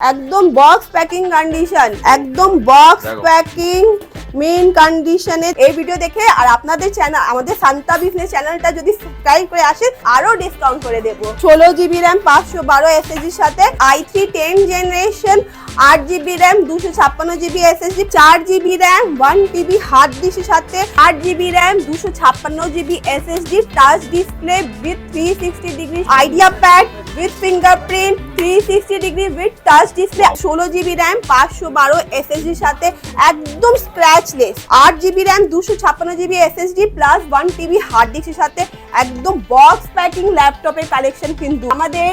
একদম box packing condition একদম box packing main কন্ডিশনে এই ভিডিও দেখে আর আপনাদের চ্যানেল আমাদের সান্তা বিজনেস চ্যানেলটা যদি সাবস্ক্রাইব করে আসে আরও ডিসকাউন্ট করে দেবো। ষোলো জিবি র্যাম পাঁচশো বারো এসএসজির সাথে আই থ্রি টেন জেনারেশন আট জিবি র্যাম দুশো ছাপ্পান্ন জিবি এসএসডি চার GB RAM one TB hard ডিস্কের সাথে আট জিবি র্যাম দুশো ছাপ্পান্ন GB SSD touch display with three sixty degree IdeaPad with fingerprint three sixty degree with touch display ষোলো জিবি র্যাম পাঁচশো বারো এসএসডির সাথে একদম স্ক্র্যাচলেস আট জিবি র্যাম দুশো ছাপ্পান্ন GB SSD plus one TB hard ডিস্কের সাথে একদম বক্স প্যাকিং ল্যাপটপের কালেকশন কিন্তু। আমাদের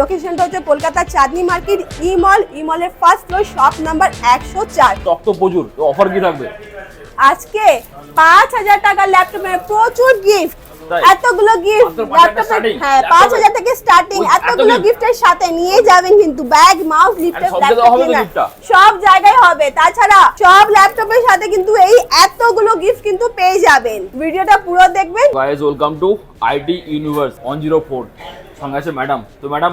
লোকেশনটা হচ্ছে কলকাতা চাঁদনি মার্কেট ই মল ই মলের ফার্স্ট ফ্লোর শপ নাম্বার একশো চার। স্টক তো প্রচুর অফার কি থাকবে? আজকে পাঁচ হাজার টাকার ল্যাপটপে প্রচুর গিফট? এতগুলো গিফট হ্যাঁ laptop পাঁচ এ? হাজার থেকে স্টার্টিং এতগুলো গিফটের সাথে নিয়ে যাবেন কিন্তু ব্যাগ মাউস লিফটের সব জায়গায় হবে তাছাড়া সব ল্যাপটপের সাথে কিন্তু এই এতগুলো গিফট কিন্তু পেয়ে যাবেন। ভিডিওটা পুরো দেখবেন। Guys welcome to IT universe one zero four সঙ্গে আছে ম্যাডাম তো ম্যাডাম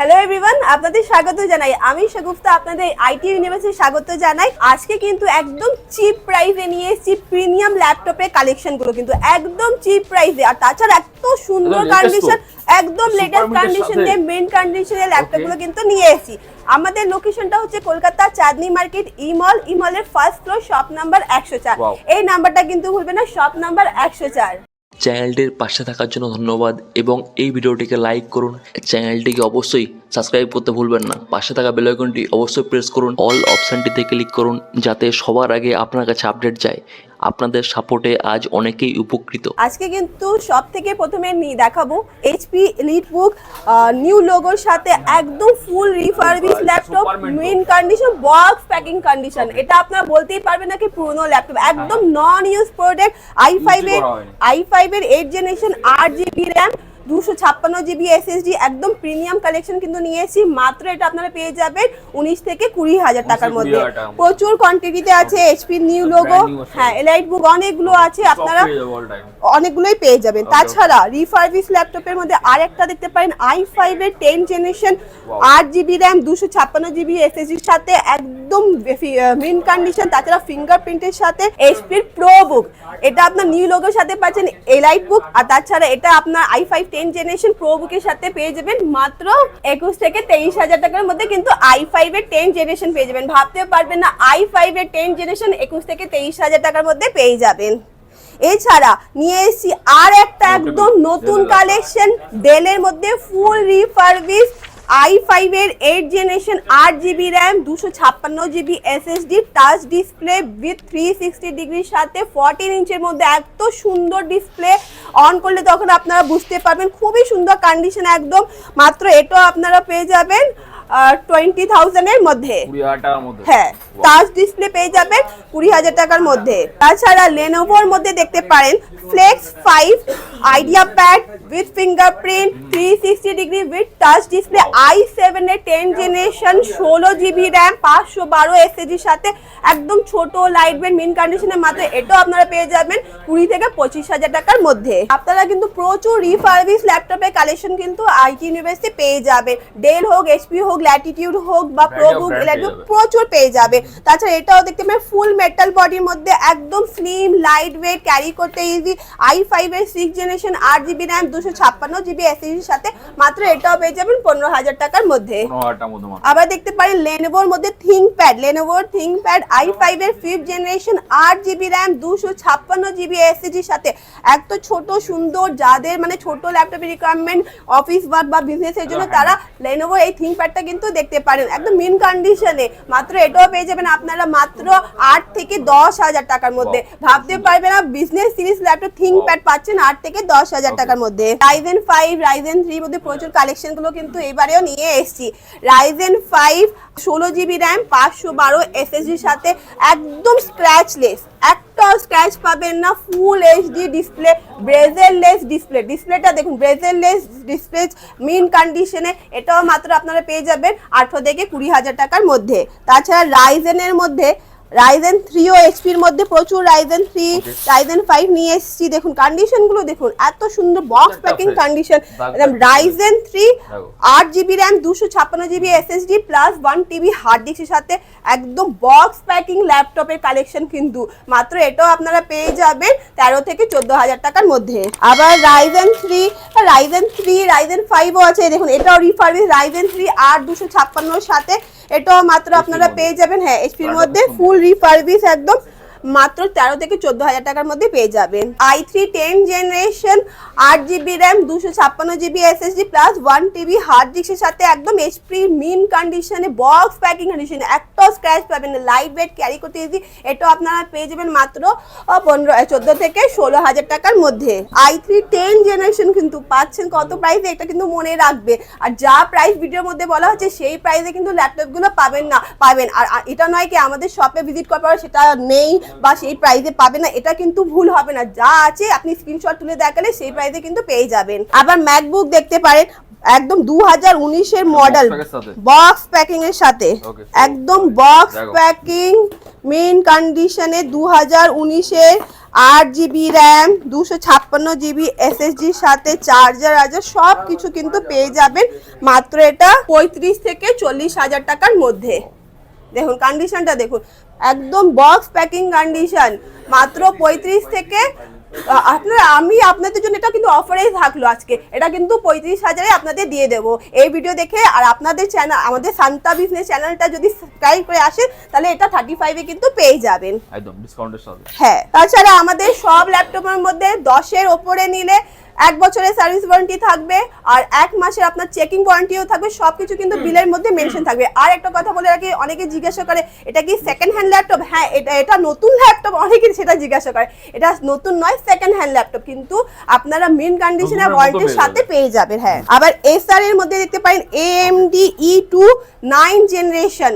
হ্যালো এভরিওয়ান আপনাদের স্বাগত জানাই। আমি শাগুফতা আপনাদের আইটি ইউনিভার্সিটি স্বাগত জানাই। আজকে কিন্তু একদম চিপ প্রাইসে নিয়ে এসেছি প্রিমিয়াম ল্যাপটপের কালেকশনগুলো কিন্তু একদম চিপ প্রাইসে আর তাছাড়া এত সুন্দর কন্ডিশন। একদম লেটেস্ট কন্ডিশনে। মেন কন্ডিশনের ল্যাপটপগুলো কিন্তু নিয়ে এসেছি। আমাদের লোকেশনটা হচ্ছে কলকাতা চাঁদনি মার্কেট ইমল ইমলের ফার্স্ট ফ্লোর শপ নাম্বার একশো চার. এই নাম্বারটা কিন্তু ভুলবেন না শপ নাম্বার একশো চার। চ্যানেলটির পাশে থাকার জন্য ধন্যবাদ এবং এই ভিডিওটিকে লাইক করুন। চ্যানেলটিকে অবশ্যই সাবস্ক্রাইব করতে ভুলবেন না। পাশে থাকা বেলাইকনটি অবশ্যই প্রেস করুন। অল অপশানটিতে ক্লিক করুন যাতে সবার আগে আপনার কাছে আপডেট যায়। আপনাদের সাপোর্টে আজ অনেকেই উপকৃত। আজকে কিন্তু সব থেকে প্রথমে নিয়ে দেখাবো এইচপি এলিট বুক নিউ লোগোর সাথে একদম full refurbish laptop main condition box packing condition এটা আপনারা বলতেই পারবেন না কি পুরনো ল্যাপটপ একদম non use product I five এর আই ফাইভ এর এইট জেনারেশন আট জিবি র্যাম দুশো ছাপ্পান্ন জিবি এসএসডি একদম প্রিমিয়াম কালেকশন কিন্তু নিয়ে এসেছি মাত্র এটা আপনারা পেয়ে যাবেন উনিশ থেকে কুড়ি হাজার টাকার মধ্যে। হাজার টাকার মধ্যে। প্রচুর কোয়ান্টিটিতে আছে এইচপি নিউ লোগো। হ্যাঁ এলাইট বুক অনেকগুলো আছে আপনারা অনেকগুলোই পেয়ে যাবেন। তাছাড়া রিফারবিশ ল্যাপটপের মধ্যে আরেকটা দেখতে পারেন আই ফাইভ এর টেন জেনারেশন আট জিবি র্যাম দুশো ছাপ্পান্ন জিবি এসএসডির সাথে একদম মিন কন্ডিশন তাছাড়া ফিঙ্গারপ্রিন্টের সাথে এইচপির প্রো বুক এটা আপনার নিউ লোগোর সাথে পাচ্ছেন এলাইট বুক আর তাছাড়া এটা আপনার I five ten generation pro বুকের সাথে পেয়ে যাবেন মাত্র একুশ থেকে তেইশ হাজার টাকার মধ্যে কিন্তু আই ফাইভ এর টেন জেনারেশন পেয়ে যাবেন। ভাবতে পারবেন না আই ফাইভ এর টেন জেনারেশন একুশ থেকে তেইশ হাজার টাকার মধ্যে পেয়ে যাবেন। এছাড়া নিয়ে এসেছি আর একটা একদম নতুন কালেকশন ডেলের মধ্যে ফুল রিফারবিশ আই ফাইভ এর এইট জেনারেশন আট জিবি র্যাম দুশো ছাপ্পান্ন GB SSD touch display with three sixty ডিগ্রির সাথে ফর্টিন ইঞ্চের মধ্যে এত সুন্দর ডিসপ্লে অন করলে তখন আপনারা বুঝতে পারবেন। খুবই সুন্দর কন্ডিশন একদম। মাত্র এটাও আপনারা পেয়ে যাবেন। টোয়েন্টি থাউজেন্ডের মধ্যে। হ্যাঁ টাচ ডিসপ্লে পেয়ে যাবেন কুড়ি হাজার টাকার মধ্যে। তাছাড়া লেনোভোর মধ্যে দেখতে পারেন Flex five IdeaPad with fingerprint three sixty degree with touch display I seven এর টেন জেনারেশন ষোলো জিবি র্যাম পাঁচশো বারো এসএজির সাথে একদম ছোট লাইট ওয়েট মিন কন্ডিশনের মাত্র। এটাও আপনারা পেয়ে যাবেন কুড়ি থেকে পঁচিশ হাজার টাকার মধ্যে। আপনারা কিন্তু প্রচুর রিফার্ভিস ল্যাপটপের কালেকশন কিন্তু আইটি ইউনিভার্সিটি পেয়ে যাবেন। ডেল হোক এইচপি হোক ল্যাটিটিউড হোক বা যাবে। প্রচুর পেয়ে যাবে তাছাড়া এটাও দেখতে পাবেন ফুল মেটাল বডির মধ্যে একদম স্লিম লাইট ওয়েট ক্যারি করতে ইজি আই ফাইভ এর সিক্স জেনারেশন আট জিবি র্যাম দুশো ছাপ্পান্ন জিবি এসএসডির সাথে মাত্র এটাও পেয়ে যাবেন পনেরো হাজার টাকার মধ্যে। আবার দেখতে পারেন লেনোভোর মধ্যে থিংকপ্যাড লেনোভোর থিংকপ্যাড আই ফাইভ এর ফিফথ জেনারেশন আট জিবি র্যাম দুশো ছাপ্পান্ন জিবি এসএসডির সাথে এত ছোট সুন্দর যাদের মানে ছোট ল্যাপটপের রিকোয়ারমেন্ট অফিস ওয়ার্ক বা বিজনেসের জন্য তারা লেনোভো এই থিংকপ্যাডটা কিন্তু দেখতে পারেন একদম মিন কন্ডিশনে মাত্র এটাও পেয়ে যাবেন আপনারা মাত্র আট থেকে দশ হাজার টাকার মধ্যে। ভাবতে পারবেন না বিজনেস সিরিজ ল্যাপটপ থিংকপ্যাড পাচ্ছেন আট থেকে দশ হাজার টাকার মধ্যে। রাইজেন ফাইভ রাইজেন থ্রির মধ্যে প্রচুর কালেকশনগুলো কিন্তু এবারেও নিয়ে এসেছি। রাইজেন ফাইভ ষোলো জিবি র্যাম পাঁচশো বারো এসএসডির সাথে একদম স্ক্র্যাচলেস একটাও স্ক্র্যাচ পাবেন না full HD display bezelless display ডিসপ্লেটা দেখুন ব্রেজেললেস ডিসপ্লে মিন কন্ডিশনে এটাও মাত্র আপনারা পেয়ে যাবেন আঠেরো থেকে কুড়ি হাজার টাকার মধ্যে। তাছাড়া রাইজেনের মধ্যে রাইজেন থ্রি ও এইচপির মধ্যে প্রচুর রাইজেন থ্রি. রাইজেন ফাইভ নিয়ে এসেছি। দেখুন কন্ডিশনগুলো দেখুন এত সুন্দর বক্স প্যাকিং কন্ডিশন একদম রাইজেন থ্রি আট জিবি র্যাম দুশো ছাপ্পান্ন GB SSD plus one TB hard ডিস্কের সাথে একদম বক্স প্যাকিং ল্যাপটপের কালেকশন কিন্তু। মাত্র এটাও আপনারা পেয়ে যাবেন তেরো থেকে চোদ্দ হাজার টাকার মধ্যে। আবার Ryzen three Ryzen three Ryzen ফাইভও আছে। দেখুন এটাও রিফার্বিশ রাইজেন থ্রি আট দুশো ছাপ্পান্নর সাথে এটাও মাত্র আপনারা মধ্যে। পেয়ে যাবেন হ্যাঁ এইচপির কালারটা মধ্যে খুব ফুল রিফার্বিশ একদম মাত্র তেরো থেকে চোদ্দ হাজার টাকার মধ্যে পেয়ে যাবেন। আই থ্রি টেন জেনারেশন আট জিবি র্যাম দুশো ছাপ্পান্ন GB SSD plus one TB hard ডিস্কের সাথে একদম এইচপি মিন কন্ডিশনে বক্স প্যাকিং কন্ডিশনে একটাও স্ক্র্যাচ পাবেন না লাইট ওয়েট ক্যারি করতে ইজি এটাও আপনারা পেয়ে যাবেন মাত্র পনেরো চোদ্দ থেকে ষোলো হাজার টাকার মধ্যে। আই থ্রি টেন জেনারেশন কিন্তু পাচ্ছেন কত প্রাইসে এটা কিন্তু মনে রাখবে। আর যা প্রাইস ভিডিওর মধ্যে বলা হচ্ছে, সেই প্রাইসে কিন্তু ল্যাপটপগুলো পাবেন না, পাবেন। আর এটা নয় কি, আমাদের শপে ভিজিট করার সেটা নেই বা সেই প্রাইজে পাবে না এটা কিন্তু ভুল হবে না। যা আছে আপনি স্ক্রিনশট তুলে দেখালে সেই প্রাইজে কিন্তু পেয়ে যাবেন। আবার ম্যাকবুক দেখতে পারেন একদম দু হাজার উনিশের মডেল? বক্স প্যাকিং এর সাথে? একদম বক্স প্যাকিং মেন কন্ডিশনে দু হাজার উনিশের আট জিবি র্যাম দুশো ছাপ্পান্ন জিবি এসএসডির সাথে চার্জার আছে সব কিছু কিন্তু পেয়ে যাবেন। মাত্র এটা পঁয়ত্রিশ থেকে চল্লিশ হাজার টাকার মধ্যে। দেখুন কন্ডিশনটা দেখুন। একদম বক্স প্যাকিং কন্ডিশন মাত্র পঁয়ত্রিশ থেকে আপনার আমি আপনাদের জন্য এটা কিন্তু অফারেই থাকল আজকে। এটা কিন্তু পঁয়ত্রিশ হাজারে আপনাদের দিয়ে দেবো। এই ভিডিও দেখে আর আপনাদের চ্যানেল আমাদের শান্তা বিজনেস চ্যানেলটা যদি সাবস্ক্রাইব করে আসেন তাহলে এটা থার্টি ফাইভে কিন্তু পেয়ে যাবেন। একদম ডিসকাউন্টের সাথে। হ্যাঁ তাছাড়া আমাদের সব ল্যাপটপের মধ্যে দশের ওপরে নিলে এক বছরের সার্ভিস ওয়ারেন্টি থাকবে আর এক মাসের আপনার চেকিং ওয়ারেন্টিও থাকবে সবকিছু কিন্তু বিলের মধ্যে মেনশন থাকবে। আর একটা কথা বলে রাখি অনেকে জিজ্ঞাসা করে এটা কি সেকেন্ড হ্যান্ড ল্যাপটপ হ্যাঁ এটা এটা নতুন ল্যাপটপ অনেকে সেটা জিজ্ঞাসা করে। এটা নতুন নয় সেকেন্ড হ্যান্ড ল্যাপটপ কিন্তু আপনারা মেন কন্ডিশনে ওয়ারেন্টির সাথে পেয়ে যাবেন হ্যাঁ। আবার এসআর এর মধ্যে দেখতে পারেন AMD E two nine generation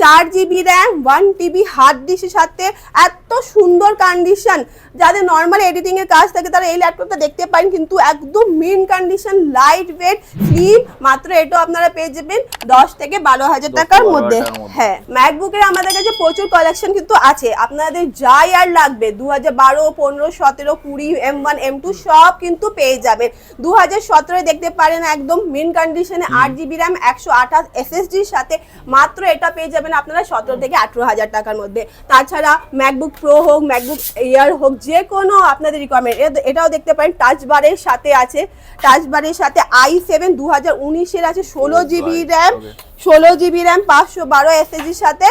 চার GB RAM one TB hard ডিস্কের সাথে এত সুন্দর কন্ডিশন যাদের নর্মাল এডিটিংয়ের কাজ থাকে তারা এই ল্যাপটপটা দেখতে পারেন কিন্তু একদম main condition light weight slim মাত্র এটাও আপনারা পেয়ে যাবেন দশ থেকে বারো হাজার টাকার মধ্যে। টাকার মধ্যে। হ্যাঁ ম্যাকবুকের আমাদের কাছে প্রচুর কালেকশন কিন্তু আছে। আপনাদের যাই আর লাগবে দু হাজার বারো পনেরো সতেরো কুড়ি এম ওয়ান এম টু সব কিন্তু পেয়ে যাবেন। দু হাজার সতেরো দেখতে পারেন একদম মেন কন্ডিশনে আট জিবি র্যাম একশো আঠাশ এসএসডির সাথে। মাত্র এটা পেয়ে যাবেন আপনারা সতেরো থেকে আঠেরো হাজার টাকার মধ্যে। তাছাড়া ম্যাকবুক প্রো হোক ম্যাকবুক ইয়ার হোক যে কোনো আপনাদের রিকোয়ারমেন্ট এটাও দেখতে পারেন টাচ বারের সাথে আছে। টাচ বারের সাথে আই সেভেন দু হাজার উনিশের আছে ষোলো জিবি র্যাম. ষোলো জিবি র্যাম পাঁচশো বারো এসএসজির সাথে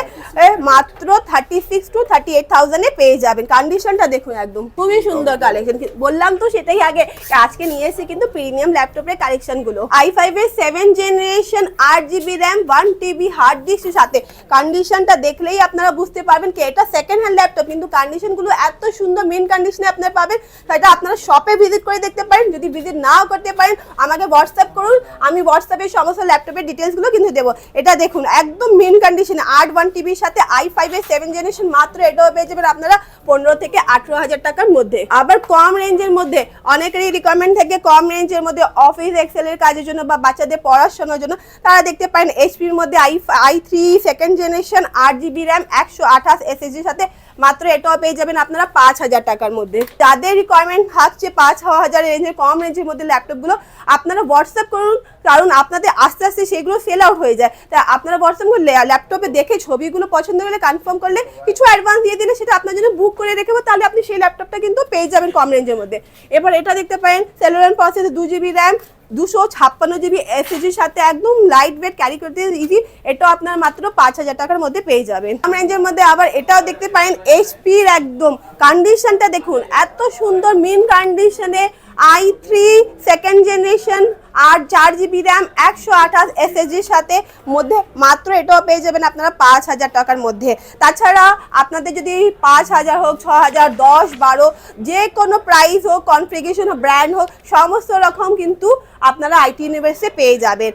মাত্র thirty six to thirty eight থাউজেন্ডে পেয়ে যাবেন। কন্ডিশনটা দেখুন একদম খুবই সুন্দর কালেকশন বললাম তো সেটাই আগে আজকে নিয়ে এসেছি কিন্তু প্রিমিয়াম ল্যাপটপের কালেকশনগুলো। আই ফাইভ এর সেভেন জেনারেশন আট GB RAM one TB hard ডিস্কের সাথে। কন্ডিশনটা দেখলেই আপনারা বুঝতে পারবেন কি এটা সেকেন্ড হ্যান্ড ল্যাপটপ কিন্তু কন্ডিশনগুলো এত সুন্দর মেন কন্ডিশনে আপনারা পাবেন সেটা আপনারা শপে ভিজিট করে দেখতে পারেন। যদি ভিজিট নাও করতে পারেন আমাকে হোয়াটসঅ্যাপ করুন আমি হোয়াটসঅ্যাপে সমস্ত ল্যাপটপের ডিটেলসগুলো কিন্তু দেবো। এটা দেখুন, একদম মেন কন্ডিশনে আট ওয়ান টিভির সাথে আই ফাইভ এর সেভেন জেনারেশন মাত্র এটাও পেয়ে যাবেন আপনারা পনেরো থেকে আঠেরো হাজার টাকার মধ্যে। আবার কম রেঞ্জের মধ্যে, অনেকেরই রিকোয়ারমেন্ট থাকে কম রেঞ্জের মধ্যে অফিস এক্সেলের কাজের জন্য বা বাচ্চাদের পড়াশোনার জন্য। তারা দেখতে পারেন এইচপির মধ্যে I I three second generation আট জিবি র্যাম একশো আঠাশ এসএসজির সাথে মাত্র এটাও পেয়ে যাবেন আপনারা পাঁচ হাজার টাকার মধ্যে। যাদের রিকোয়ারমেন্ট থাকছে পাঁচ ছ হাজার রেঞ্জের কম রেঞ্জের মধ্যে ল্যাপটপগুলো আপনারা হোয়াটসঅ্যাপ করুন, কারণ আপনাদের আস্তে আস্তে সেগুলো সেল আউট হয়ে যায়। তাই আপনারা হোয়াটসঅ্যাপ করে ল্যাপটপে দেখে ছবিগুলো পছন্দ করলে কনফার্ম করলে কিছু অ্যাডভান্স দিয়ে দিলে সেটা আপনার জন্য বুক করে রেখে তাহলে আপনি সেই ল্যাপটপটা কিন্তু পেয়ে যাবেন কম রেঞ্জের মধ্যে। এবার এটা দেখতে পারেন সেলুলার প্রসেসর দু জিবি র্যাম দুশো ছাপ্পান্ন জিবি এসএসডির সাথে একদম লাইট ওয়েট ক্যারি করতে ইজি এটাও আপনার মাত্র পাঁচ হাজার টাকার মধ্যে পেয়ে যাবেন। কম রেঞ্জের মধ্যে আবার এটাও দেখতে পারেন এইচপির একদম কন্ডিশনটা দেখুন, এত সুন্দর মিন কন্ডিশনে আই থ্রি সেকেন্ড জেনারেশন আর চার জিবি র্যাম, একশো আঠাশ এসএসজির সাথে মধ্যে মাত্র এটাও পেয়ে যাবেন আপনারা পাঁচ হাজার টাকার মধ্যে। তাছাড়া আপনাদের যদি পাঁচ হাজার হোক, ছ হাজার, দশ, বারো, যে কোনো প্রাইস হোক কনফিগেশন হোক ব্র্যান্ড হোক, সমস্ত রকম কিন্তু আপনারা আইটি ইউনিভার্সে পেয়ে যাবেন।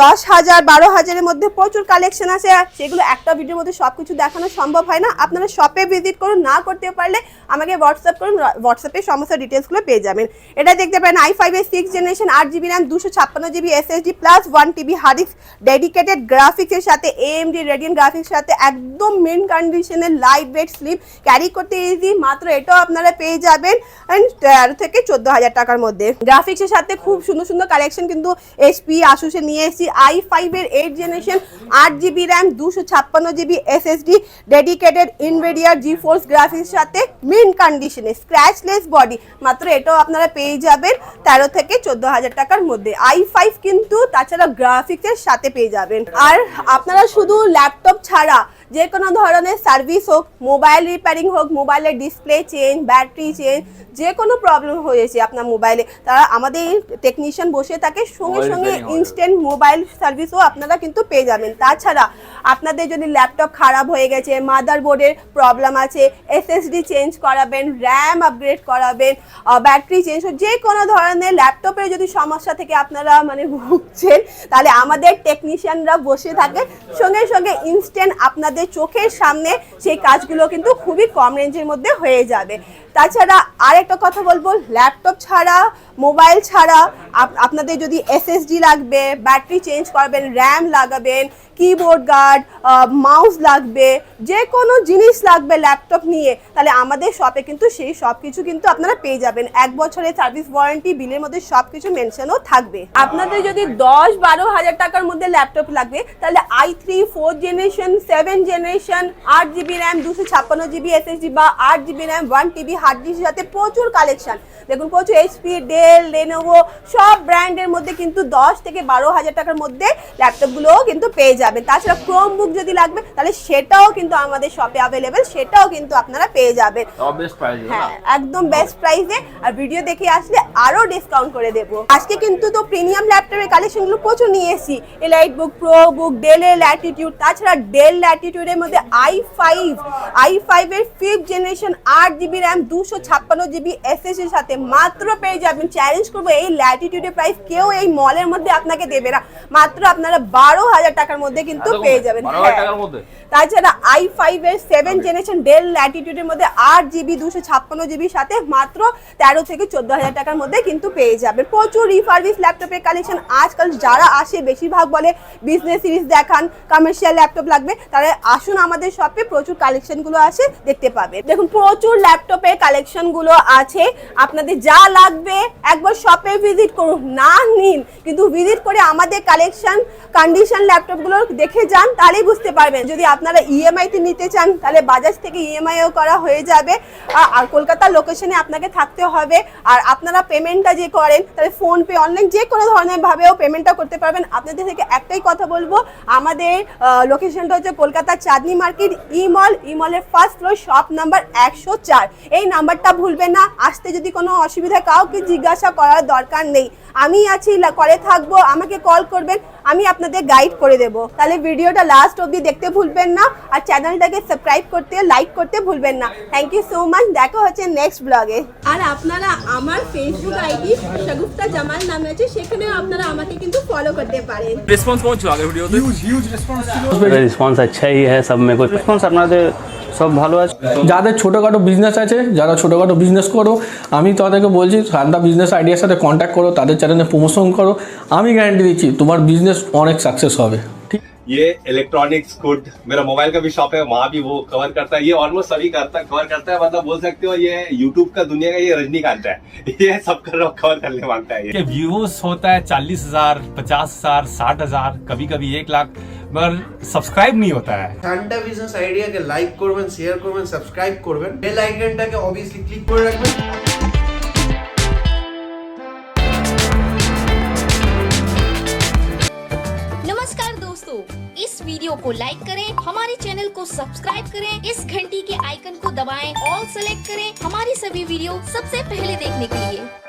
দশ হাজার, বারো হাজারের মধ্যে প্রচুর কালেকশন আছে সেগুলো একটা ভিডিওর মধ্যে সব কিছু দেখানো সম্ভব হয় না। আপনারা শপে ভিজিট করুন, না করতে পারলে আমাকে হোয়াটসঅ্যাপ করুন হোয়াটসঅ্যাপে সমস্ত ডিটেলসগুলো পেয়ে যাবেন। এটা দেখতে পারেন আই ফাইভ এর সিক্স জেনারেশন আট জিবি র্যাম দুশো ছাপ্পান্ন GB SSD plus one TB hard disk dedicated গ্রাফিক্সের সাথে এএমডি রেডিয়ান গ্রাফিক্স সাথে, একদম মেন কন্ডিশনের লাইট ওয়েট স্লিপ ক্যারি করতে ইজি মাত্র এটাও আপনারা পেয়ে যাবেন। তেরো থেকে চোদ্দ হাজার টাকার মধ্যে। গ্রাফিক্সের সাথে খুব সুন্দর সুন্দর কালেকশন কিন্তু এইচপি আসুসে নিয়ে এসেছি। আই ফাইভের এইট জেনারেশন আট জিবি র্যাম দুশো ছাপ্পান্ন জিবি এসএসডি ডেডিকেটেড ইনভেডিয়ার জি ফোর্স গ্রাফিক্স সাথে মিন কন্ডিশনে স্ক্র্যাচলেস বডি মাত্র এটাও আপনারা পেয়ে যাবেন তেরো থেকে চোদ্দ হাজার টাকার মধ্যে। আই ফাইভ কিন্তু তাছাড়া গ্রাফিক্সের সাথে পেয়ে যাবেন। আর আপনারা শুধু ল্যাপটপ ছাড়া যে কোনো ধরনের সার্ভিস হোক মোবাইল রিপেয়ারিং হোক মোবাইলের ডিসপ্লে চেঞ্জ ব্যাটারি চেঞ্জ যে কোনো প্রবলেম হয়েছে আপনার মোবাইলে তারা আমাদের টেকনিশিয়ান বসে থাকে সঙ্গে সঙ্গে ইনস্ট্যান্ট মোবাইল সার্ভিসও আপনারা কিন্তু পেয়ে যাবেন। তাছাড়া আপনাদের যদি ল্যাপটপ খারাপ হয়ে গেছে মাদারবোর্ডের প্রবলেম আছে এসএসডি চেঞ্জ করাবেন র্যাম আপগ্রেড করাবেন ব্যাটারি চেঞ্জ যে কোনো ধরনের ল্যাপটপের যদি সমস্যা থেকে আপনারা মানে ভুগছেন তাহলে আমাদের টেকনিশিয়ানরা বসে থাকে সঙ্গে সঙ্গে ইনস্ট্যান্ট আপনাদের চোখের সামনে সেই কাজগুলো কিন্তু খুবই কম রেঞ্জের মধ্যে হয়ে যাবে। তাছাড়া আর একটা কথা বলব ল্যাপটপ ছাড়া মোবাইল ছাড়া আপনাদের যদি এসএসডি লাগবে ব্যাটারি চেঞ্জ করবেন র্যাম লাগাবেন কিবোর্ড গার্ড মাউস লাগবে, যে কোনো জিনিস লাগবে ল্যাপটপ নিয়ে, তাহলে আমাদের শপে কিন্তু সেই সব কিছু কিন্তু আপনারা পেয়ে যাবেন। এক বছরের সার্ভিস ওয়ারেন্টি বিলের মধ্যে সব কিছু মেনশনও থাকবে। আপনাদের যদি দশ বারো হাজার টাকার মধ্যে ল্যাপটপ লাগবে, তাহলে I three four generation seven generation আট জিবি র্যাম দুশো ছাপ্পান্ন জিবি এসএসডি বা আট GB RAM one TB hard ডিস্কের সাথে প্রচুর কালেকশন দেখুন প্রচুর এইচপি ডেল লেনোভো সব ব্র্যান্ডের মধ্যে কিন্তু দশ থেকে বারো হাজার টাকার মধ্যে ল্যাপটপগুলোও কিন্তু পেয়ে যাবেন। তাছাড়া ক্রোম বুক যদি লাগবে তাহলে সেটাও কিন্তু আমাদের শপে অ্যাভেলেবেল সেটাও কিন্তু আপনারা পেয়ে যাবেন। হ্যাঁ একদম বেস্ট প্রাইসে আর ভিডিও দেখে আসলে আরও ডিসকাউন্ট করে দেবো। আজকে কিন্তু তো প্রিমিয়াম ল্যাপটপের কালেকশনগুলো প্রচুর নিয়ে এসেছি। এলাইট বুক প্রো বুক ডেলের ল্যাটিটিউড তাছাড়া ডেল ল্যাটিটিউডের মধ্যে আই ফাইভ আই ফাইভের ফিফথ জেনারেশন আট জিবি র্যাম দুশো ছাপ্পান্ন জিবি এসএস এর সাথে মাত্র পেয়ে যাবেন। চ্যালেঞ্জ করব এই ল্যাটিটিউডের প্রাইস কেউ এই মলের মধ্যে আপনাকে দেবে না। মাত্র আপনারা বারো হাজার টাকার মধ্যে কিন্তু পেয়ে যাবেন। হ্যাঁ। তাছাড়া আই ফাইভ এর সেভেন জেনারেশন ডেল ল্যাটিটিউডের মধ্যে আট জিবি দুশো ছাপ্পান্ন জিবির সাথে মাত্র তেরো থেকে চোদ্দ হাজার টাকার মধ্যে কিন্তু পেয়ে যাবে প্রচুর রিফার্ভিস ল্যাপটপের কালেকশন আজকাল যারা আসে বেশিরভাগ বলে বিজনেস সিরিজ দেখান কমার্শিয়াল ল্যাপটপ লাগবে তাহলে আসুন আমাদের শপে প্রচুর কালেকশনগুলো আছে দেখতে পাবে দেখুন প্রচুর ল্যাপটপের কালেকশনগুলো আছে। আপনাদের যা লাগবে, একবার শপে ভিজিট করুন। না নিন, কিন্তু ভিজিট করে আমাদের কালেকশন কন্ডিশন ল্যাপটপগুলো দেখে যান, তাহলেই বুঝতে পারবেন। যদি আপনারা ইএমআই তে নিতে চান, তাহলে বাজাজ থেকে ইএমআইও করা হয়ে যাবে। আর কলকাতার লোকেশনে আপনাকে থাকতে হবে। আর আপনারা পেমেন্টটা যে করেন, তাহলে ফোন পে অনলাইন যে কোনো ধরনের ভাবেও পেমেন্টটা করতে পারবেন। আপনাদের থেকে একটাই কথা বলব, আমাদের লোকেশনটা হচ্ছে কলকাতার চাঁদনি মার্কেট ইমল ইমলের ফার্স্ট ফ্লোর শপ নাম্বার একশো চার। এই নাম্বারটা ভুলবেন না। আসতে যদি কোনো অসুবিধা কাউকে জিজ্ঞাসা করার দরকার নেই। আমি আছি করে থাকব আমাকে কল করবেন আমি আপনাদের গাইড করে দেব। তাহলে ভিডিওটা লাস্ট অবধি দেখতে ভুলবেন না আর চ্যানেলটাকে সাবস্ক্রাইব করতে লাইক করতে ভুলবেন না। থ্যাংক ইউ সো মাচ দেখা হচ্ছে নেক্সট ব্লগে আর আপনারা আমার ফেসবুক আইডি শগুফতা জামাল নামে আছে সেখানেও আপনারা আমাকে কিন্তু ফলো করতে পারেন। রেসপন্স কেমন ছিল আগের ভিডিওতে হিউজ হিউজ রেসপন্স ছিল। রেসপন্স আচ্ছাই হ্যায় সব মে কো রেসপন্স আপনাদের সব ভালো আছে। যাদের ছোটখাটো বিজনেস আছে যারা ছোটোখাটো বিজনেস করো আমি তাদেরকে বলছি শান্তা বিজনেস আইডিয়ার সাথে কন্ট্যাক্ট করো তাদের চ্যানেলে প্রমোশন করো আমি গ্যারান্টি দিচ্ছি তোমার বিজনেস অনেক সাকসেস হবে ঠিক ये इलेक्ट्रॉनिक्स गुड मेरा मोबाइल का भी शॉप है वहाँ भी वो कवर करता है ये ऑलमोस्ट सभी करता कवर करता है मतलब बोल सकते हो ये यूट्यूब का दुनिया का ये रजनीकांत है ये सब कर कवर करने मांगता है ये के व्यूज होता है चालीस हजार पचास हजार साठ हजार कभी कभी एक लाख मगर सब्सक्राइब नहीं होता है ঠান্ডা বিজনেস আইডিয়াকে লাইক করবেন শেয়ার করবেন সাবস্ক্রাইব করবেন বেল আইকনটাকে অবভিয়াসলি ক্লিক করে রাখবেন नमस्कार दोस्तों इस वीडियो को लाइक करें हमारे चैनल को सब्सक्राइब करें इस घंटी के आइकन को दबाएं ऑल सेलेक्ट करें हमारी सभी वीडियो सबसे पहले देखने के लिए